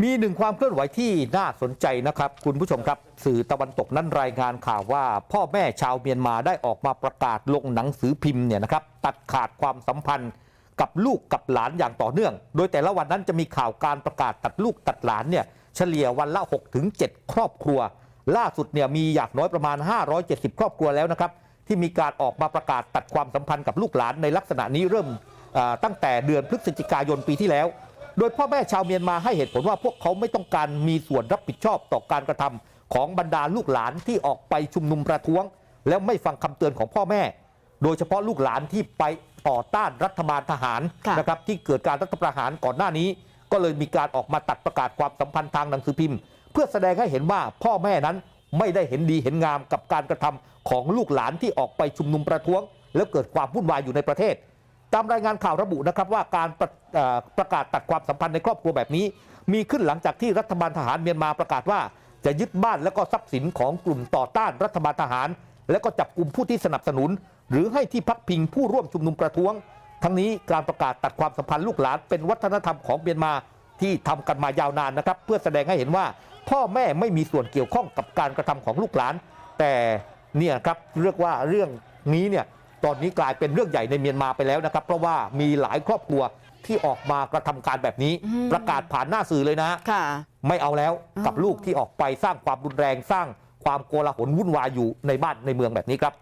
มีหนึ่งความเคลื่อนไหวที่น่าสนใจนะครับ คุณผู้ชมครับ สื่อตะวันตกนั้นรายงานข่าวว่า พ่อแม่ชาวเมียนมาได้ออกมาประกาศลงหนังสือพิมพ์เนี่ยนะครับตัดขาดความสัมพันธ์กับลูกกับหลานอย่างต่อเนื่อง โดยแต่ละวันนั้นจะมีข่าวการประกาศตัดลูกตัดหลานเนี่ยเฉลี่ยวันละ6ถึง7ครอบครัว ล่าสุดเนี่ยมีอย่างน้อยประมาณ 570 ครอบครัวแล้วนะครับที่มีการออกมาประกาศตัดความสัมพันธ์กับลูกหลานในลักษณะนี้เริ่มตั้งแต่เดือนพฤศจิกายนปีที่แล้ว โดยพ่อแม่ชาวเมียนมาให้เหตุผลว่าพวกเขาไม่ต้องการมีส่วนรับผิดชอบต่อการกระทำของบรรดาลูกหลานที่ออกไปชุมนุมประท้วง แล้วไม่ฟังคำเตือนของพ่อแม่ โดยเฉพาะลูกหลานที่ไปต่อต้านรัฐบาลทหารค่ะนะครับที่เกิดการรัฐประหารก่อนหน้านี้ ก็เลยมีการออกมาตัดประกาศความสัมพันธ์ทางหนังสือพิมพ์ เพื่อแสดงให้เห็นว่าพ่อแม่นั้นไม่ได้เห็นดีเห็นงามกับการกระทำของลูกหลานที่ออกไปชุมนุมประท้วง แล้วเกิดความวุ่นวายอยู่ในประเทศ ตามรายงานข่าวระบุนะครับว่าการประประกาศตัดความสัมพันธ์ในครอบครัวแบบนี้ มีขึ้นหลังจากที่รัฐบาลทหารเมียนมาประกาศว่า จะยึดบ้านและก็ทรัพย์สินของกลุ่มต่อต้านรัฐบาลทหาร และก็จับกลุ่มผู้ที่สนับสนุน หรือให้ที่พักพิงผู้ร่วมชุมนุมประท้วง ทั้งนี้การประกาศตัดความสัมพันธ์ลูกหลานเป็นวัฒนธรรมของเมียนมาที่ทำกันมายาวนานนะครับ เพื่อแสดงให้เห็นว่าพ่อแม่ไม่มีส่วนเกี่ยวข้องกับการกระทำของลูกหลาน แต่เนี่ยครับเรียกว่าเรื่องนี้เนี่ย ตอนนี้กลายเป็นเรื่องใหญ่ในเมียนมาไปแล้วนะครับ เพราะว่ามีหลายครอบครัวที่ออกมากระทำการแบบนี้อืมประกาศผ่านหน้าสื่อเลยนะค่ะไม่เอาแล้วกับอ๋อลูกที่ออกไปสร้างความรุนแรงสร้างความโกลาหลวุ่นวายอยู่ในบ้านในเมืองแบบนี้ครับ